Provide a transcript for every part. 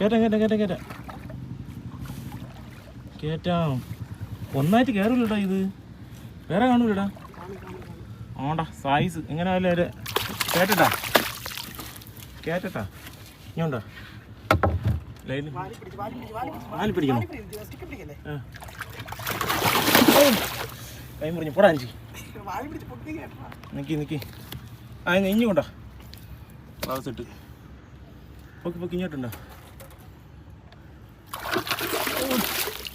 കേറ്റാം കേറ്റാം കേറ്റാം കേറ്റാം. കേറ്റാം. ഒന്നായിട്ട് കയറില്ലടാ ഇത്. വേറെ കാണൂലടാ. ആണ്ടാ സൈസ് എങ്ങനെ ഒരു കേട്ടട്ടാ കേട്ടട്ടാ ഇങ്ങോട്ടാ ലൈൻ വാലി പിടിക്കണം. കൈ മുറിഞ്ഞു. പോടാ അഞ്ചി. നിക്കി നിക്കി. ആ ഇഞ്ഞി കൊണ്ടാ. ക്ലാസ് ഇട്ട്. പൊക്കി പൊക്കി ഇങ്ങോട്ടുണ്ടോ?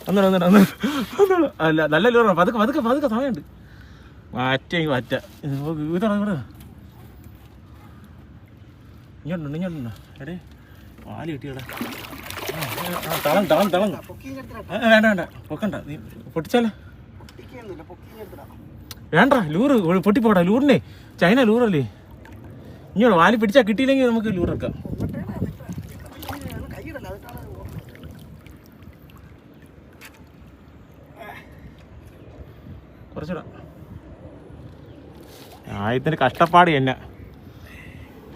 ഒന്നൂടെ ഒന്നൂടെ ഒന്നൂടെ അല്ല നല്ല ലോറ പതുക്കെ പതുക്കെ പതുക്കെ സമയമുണ്ട്. വാറ്റ മാറ്റ. ഇതാ ഇവിടെ ഇങ്ങോട്ടുണ്ട് ഇങ്ങോട്ടുണ്ടോ? എടേ പാൽ കിട്ടിയടാ. തളം തളം തളം വേണ്ട വേണ്ട. പൊക്കണ്ട. നീ പൊട്ടിച്ചാലോ? വേണ്ട ലൂറ് പൊട്ടിപ്പോടാ. ലൂറിനെ ചൈന ലൂറല്ലേ ഇങ്ങോട്ട് വാലി പിടിച്ചാ കിട്ടിയില്ലെങ്കിൽ നമുക്ക് ലൂറെക്കാം കുറച്ചുകൂടെ ആയത്തിന്റെ കഷ്ടപ്പാട് എന്നെ.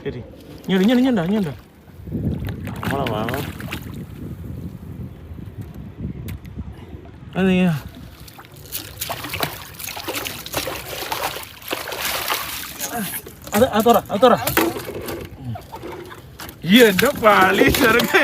ശരി. ഇങ്ങോട്ട് ഇങ്ങോട്ട് ഇങ്ങോട്ടോ ഇങ്ങോട്ടോ. നമ്മളെ വാങ്ങും അത് അത് അത് തുറ അത് തുറ. എന്റെ പാളി ചെറുക്ക